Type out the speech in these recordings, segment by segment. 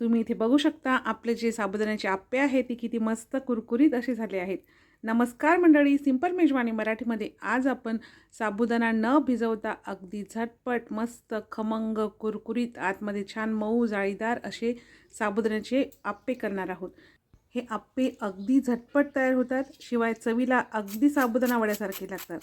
तुम्ही इथे बघू शकता आपले जे साबुदाण्याचे आप्पे आहेत ती किती मस्त कुरकुरीत असे झाले आहेत. नमस्कार मंडळी सिंपल मेजवानी मराठीमध्ये आज आपण साबुदाणा न भिजवता अगदी झटपट मस्त खमंग कुरकुरीत आतमध्ये छान मऊ जाळीदार असे साबुदाण्याचे आप्पे करणार आहोत. हे आप्पे अगदी झटपट तयार होतात शिवाय चवीला अगदी साबुदाणा वड्यासारखे लागतात.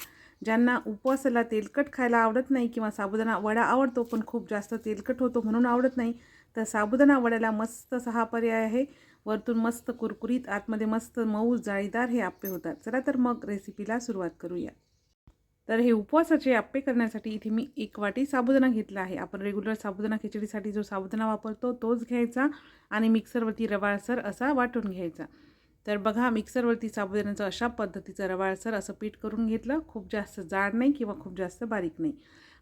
ज्यांना उपवासाला तेलकट खायला आवडत नाही किंवा साबुदाणा वडा आवडतो पण खूप जास्त तेलकट होतो म्हणून आवडत नाही तर साबुदाणा वड्याला मस्त सहा पर्याय आहे. वरतून मस्त कुरकुरीत आतमध्ये मस्त मऊ जाळीदार हे आप्पे होतात. चला तर मग रेसिपीला सुरुवात करूया. तर हे उपवासाचे आप्पे करण्यासाठी इथे मी एक वाटी साबुदाणा घेतला आहे. आपण रेग्युलर साबुदाणा खिचडीसाठी जो साबुदाणा वापरतो तोच घ्यायचा आणि मिक्सरवरती रवाळसर असा वाटून घ्यायचा. तर बघा मिक्सरवरती साबुदाण्याचं अशा पद्धतीचं रवाळसर असं पीठ करून घेतलं खूप जास्त जाड नाही किंवा खूप जास्त बारीक नाही.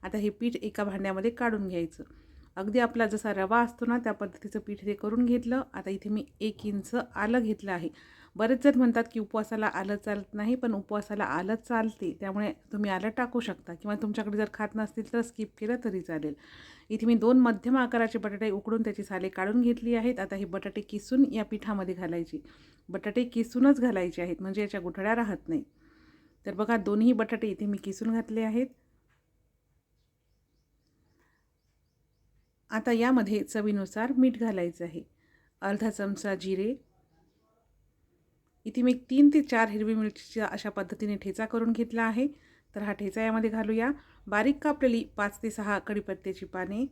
आता हे पीठ एका भांड्यामध्ये काढून घ्यायचं. अगदी आपला जसा रवा असतो ना त्या पद्धतीचं पीठ ते करून घेतलं. आता इथे मी एक इंच आलं घेतलं आहे. बरेच जण म्हणतात की उपवासाला आलं चालत नाही पण उपवासाला आलं चालते. त्यामुळे तुम्ही आलं टाकू शकता. किंवा तुमच्याकडे जर खात नसतील तर स्किप केलं तरी चालेल. इथे मी दोन मध्यम आकाराचे बटाटे उकडून त्याची साले काढून घेतली आहेत. आता हे बटाटे किसून या पिठामध्ये घालायची. बटाटे किसूनच घालायचे आहेत म्हणजे याच्या गुठळ्या राहत नाही. तर बघा दोन्ही बटाटे इथे मी किसून घातले आहेत. आता यामध्ये चवीनुसार मीठ घालायचं आहे. अर्धा चमचा जिरे इथे मी तीन ते चार हिरवी मिरचीचा अशा पद्धतीने ठेचा करून घेतला आहे. तर हा ठेचा यामध्ये घालूया. बारीक कापलेली पाच ते सहा कडीपत्त्याची पाने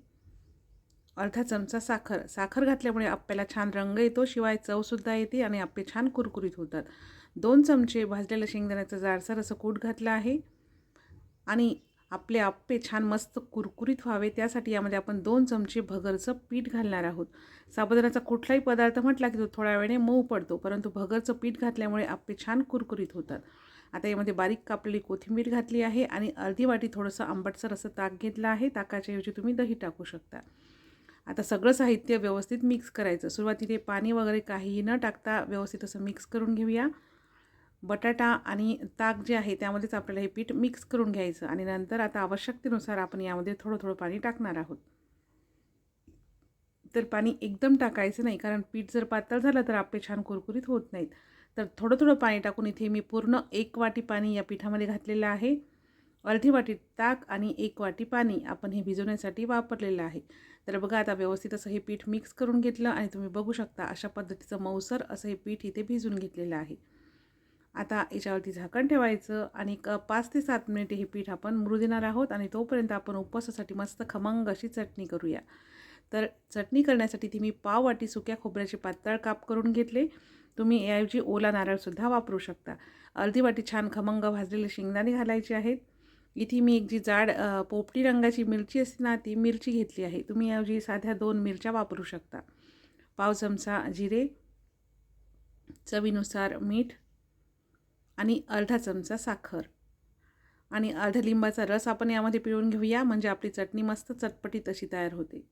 अर्धा चमचा साखर. साखर घातल्यामुळे आप्याला छान रंग येतो शिवाय चवसुद्धा येते आणि आप्पे छान कुरकुरीत होतात. दोन चमचे भाजलेलं शेंगदाण्याचं जाडसर असं कूट घातलं आहे. आणि आपले आप्पे छान मस्त कुरकुरीत व्हावे. त्यासाठी यामध्ये आपण दोन चमचे भगरचं पीठ घालणार आहोत. साबुदाण्याचा कुठलाही पदार्थ म्हटला की तो थोड्या वेळाने मऊ पडतो परंतु भगरचं पीठ घातल्यामुळे आप्पे छान कुरकुरीत होतात. आता यामध्ये बारीक कापलेली कोथिंबीर घातली आहे आणि अर्धी वाटी थोडंसं आंबटसर असं ताक घेतलं आहे. ताकाच्याऐवजी तुम्ही दही टाकू शकता. आता सगळं साहित्य व्यवस्थित मिक्स करायचं. सुरुवातीला पाणी वगैरे काहीही न टाकता व्यवस्थित असं मिक्स करून घेऊया. बटाटा आणि ताक जे आहे त्यामध्येच आपल्याला हे पीठ मिक्स करून घ्यायचं आणि नंतर आता आवश्यकतेनुसार आपण यामध्ये थोडं थोडं पाणी टाकणार आहोत. तर पाणी एकदम टाकायचं नाही कारण पीठ जर पातळ झालं तर आपले छान कुरकुरीत होत नाहीत. तर थोडं थोडं पाणी टाकून इथे मी पूर्ण एक वाटी पाणी या पिठामध्ये घातलेलं आहे. अर्धी वाटी ताक आणि एक वाटी पाणी आपण हे भिजवण्यासाठी वापरलेलं आहे. तर बघा आता व्यवस्थित असं हे पीठ मिक्स करून घेतलं आणि तुम्ही बघू शकता अशा पद्धतीचं मऊसर असं हे पीठ इथे भिजून घेतलेलं आहे. आता याच्यावरती झाकण ठेवायचं आणि एक पाच ते सात मिनिटे हे पीठ आपण मृ देणार आहोत आणि तोपर्यंत आपण उपवासासाठी मस्त खमंग अशी चटणी करूया. तर चटणी करण्यासाठी ती मी पाव वाटी सुक्या खोबऱ्याचे पातळ काप करून घेतले. तुम्ही याऐवजी ओला नारळसुद्धा वापरू शकता. अर्धी वाटी छान खमंग भाजलेले शेंगदाणे घालायचे आहेत. इथे मी एक जी जाड पोपटी रंगाची मिरची असते ना ती मिरची घेतली आहे. तुम्ही याऐवजी साध्या दोन मिरच्या वापरू शकता. पाव चमचा जिरे चवीनुसार मीठ आणि अर्धा चमचा साखर. आणि अर्धा लिंबाचा रस आपण यामध्ये पिळून घेऊया म्हणजे आपली चटणी मस्त चटपटीत अशी तयार होते.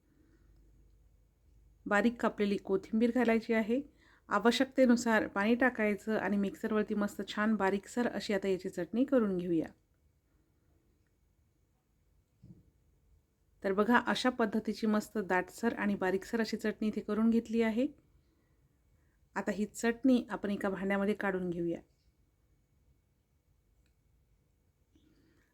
बारीक कापलेली कोथिंबीर घालायची आहे. आवश्यकतेनुसार पाणी टाकायचं आणि मिक्सरवरती मस्त छान बारीकसर अशी आता याची चटणी करून घेऊया. तर बघा अशा पद्धतीची मस्त दाटसर आणि बारीकसर अशी चटणी इथे करून घेतली आहे. आता ही चटणी आपण एका भांड्यामध्ये काढून घेऊया.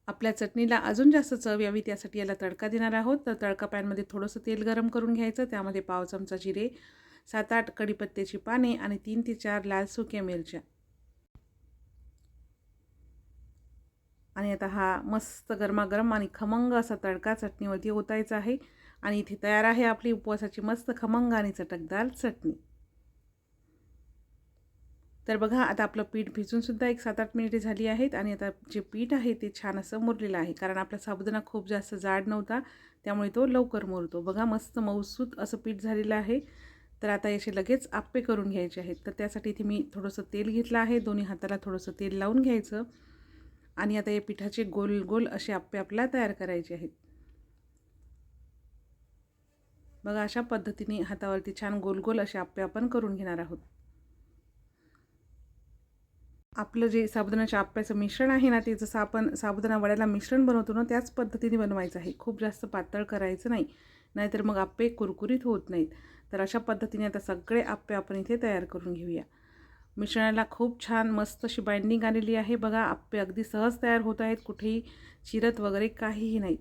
आपल्या चटणीला अजून जास्त चव यावी त्यासाठी याला तडका देणार आहोत. तर तडका पॅनमध्ये थोडंसं तेल गरम करून घ्यायचं. त्यामध्ये पाव चमचा जिरे सात आठ कढीपत्त्याची पाने आणि तीन ते चार लाल सुक्या मिरच्या. आणि आता हा मस्त गरमागरम आणि खमंग असा तडका चटणीवरती ओतायचा आहे. आणि इथे तयार आहे आपली उपवासाची मस्त खमंग आणि चटकदार चटणी. तर बघा आता आपलं पीठ भिजूनसुद्धा एक सात आठ मिनिटे झाली आहेत आणि आता जे पीठ आहे ते छान असं मुरलेलं आहे. कारण आपला साबुदाणा खूप जास्त जाड नव्हता त्यामुळे तो लवकर मुरतो. बघा मस्त मऊसूत असं पीठ झालेलं आहे. तर आता याचे लगेच आप्पे करून घ्यायचे आहेत. तर त्यासाठी इथे मी थोडंसं तेल घेतलं आहे. दोन्ही हाताला थोडंसं तेल लावून घ्यायचं. आणि आता या पिठाचे गोल गोल असे आप्पे आपल्याला तयार करायचे आहेत. बघा अशा पद्धतीने हातावरती छान गोल गोल असे आप्पे आपण करून घेणार आहोत. आपलं जे साबुदाण्याच्या आप्याचं मिश्रण आहे ना ते जसं आपण साबुदाणा वड्याला मिश्रण बनवतो ना त्याच पद्धतीने बनवायचं आहे. खूप जास्त पातळ करायचं नाही. नाहीतर मग आप्पे कुरकुरीत होत नाहीत. तर अशा पद्धतीने आता सगळे आप्पे आपण इथे तयार करून घेऊया. मिश्रणाला खूप छान मस्त अशी बाइंडिंग आलेली आहे बघा. आप्पे अगदी सहज तयार होत आहेत. कुठेही चिरत वगैरे काहीही नाहीत.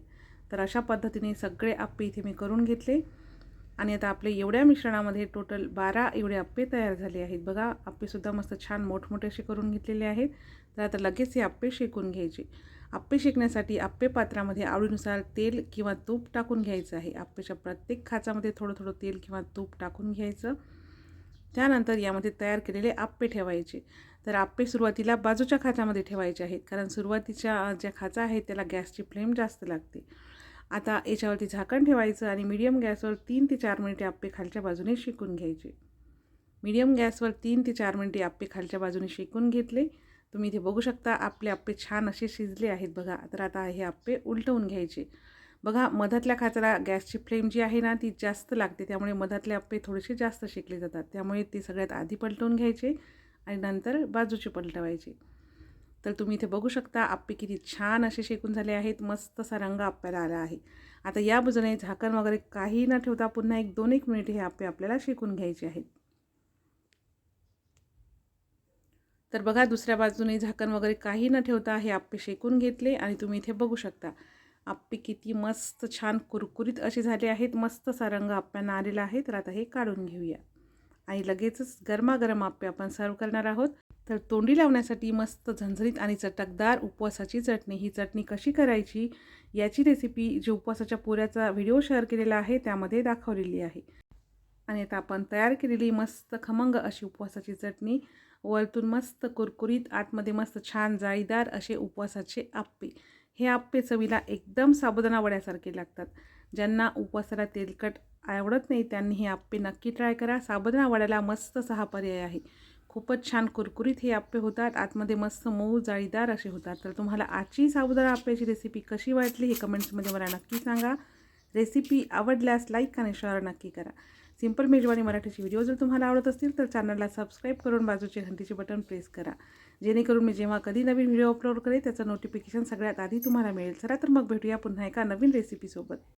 तर अशा पद्धतीने सगळे आप्पे इथे मी करून घेतले. आणि आता आपले एवढ्या मिश्रणामध्ये टोटल बारा एवढे आप्पे तयार झाले आहेत. बघा आप्पेसुद्धा मस्त छान मोठमोठे असे करून घेतलेले आहेत. तर आता लगेच हे आप्पे शेकून घ्यायचे. आप्पे शेकण्यासाठी आप्पे पात्रामध्ये आवडीनुसार तेल किंवा तूप टाकून घ्यायचं आहे. आप्पेच्या प्रत्येक खाचामध्ये थोडं थोडं तेल किंवा तूप टाकून घ्यायचं. त्यानंतर यामध्ये तयार केलेले आप्पे ठेवायचे. तर आप्पे सुरुवातीला बाजूच्या खाचामध्ये ठेवायचे आहेत. कारण सुरुवातीच्या ज्या खाचा आहेत त्याला गॅसची फ्लेम जास्त लागते. आता याच्यावरती झाकण ठेवायचं आणि मीडियम गॅसवर तीन ते चार मिनिटे आप्पे खालच्या बाजूने शेकून घ्यायचे. मीडियम गॅसवर तीन ते चार मिनिटे आप्पे खालच्या बाजूने शेकून घेतले. तुम्ही इथे बघू शकता आपले आप्पे छान असे शिजले आहेत बघा. तर आता हे आप्पे उलटवून घ्यायचे. बघा मधातल्या खाचाला गॅसची फ्लेम जी आहे ना ती जास्त लागते. त्यामुळे मधातले आप्पे थोडेसे जास्त शेकले जातात. त्यामुळे ते सगळ्यात आधी पलटवून घ्यायचे आणि नंतर बाजूचे पलटवायचे. तर तुम्ही इथे बघू शकता आप्पे किती छान असे शेकून झाले आहेत. मस्त असा रंग आप्याला आला आहे. आता या बाजूने झाकण वगैरे काही न ठेवता पुन्हा एक दोन एक मिनिट हे आप्पे आपल्याला शेकून घ्यायचे आहेत. तर बघा दुसऱ्या बाजूने झाकण वगैरे काही न ठेवता हे आप्पे शेकून घेतले आणि तुम्ही इथे बघू शकता आप्पे किती मस्त छान कुरकुरीत असे झाले आहेत. मस्त असा रंग आप्यांना आलेला आहे. तर आता हे काढून घेऊया. आणि लगेचच गरमागरम आप्पे आपण सर्व करणार आहोत. तर तोंडी लावण्यासाठी मस्त झणझणीत आणि चटकदार उपवासाची चटणी. ही चटणी कशी करायची याची रेसिपी जी उपवासाच्या पुऱ्याचा व्हिडिओ शेअर केलेला आहे त्यामध्ये दाखवलेली आहे. आणि आता आपण तयार केलेली मस्त खमंग अशी उपवासाची चटणी वरतून मस्त कुरकुरीत आतमध्ये मस्त छान जाळीदार असे उपवासाचे आप्पे. हे आप्पे चवीला एकदम साबुदाणा वड्यासारखे लागतात. ज्यांना उपवासाला तेलकट आवडत नाही त्यांनी हे आप्पे नक्की ट्राय करा. साबुदाणा वड्याला मस्त सहा पर्याय आहे खूपच छान कुरकुरीत हे आप्पे होतात. आतमध्ये मस्त मऊ जाळीदार असे होतात. तर तुम्हाला आजची साबुदाणा आप्याची रेसिपी कशी वाटली हे कमेंट्समध्ये मला नक्की सांगा. रेसिपी आवडल्यास लाईक आणि शेअर नक्की करा. सिंपल मेजवानी मराठीचे व्हिडिओ जर तुम्हाला आवडत असतील तर चॅनलला सबस्क्राईब करून बाजूचे घंटीचे बटन प्रेस करा. जेणेकरून मी जेव्हा कधी नवीन व्हिडिओ अपलोड करेल त्याचं नोटिफिकेशन सगळ्यात आधी तुम्हाला मिळेल. चला तर मग भेटूया पुन्हा एका नवीन रेसिपीसोबत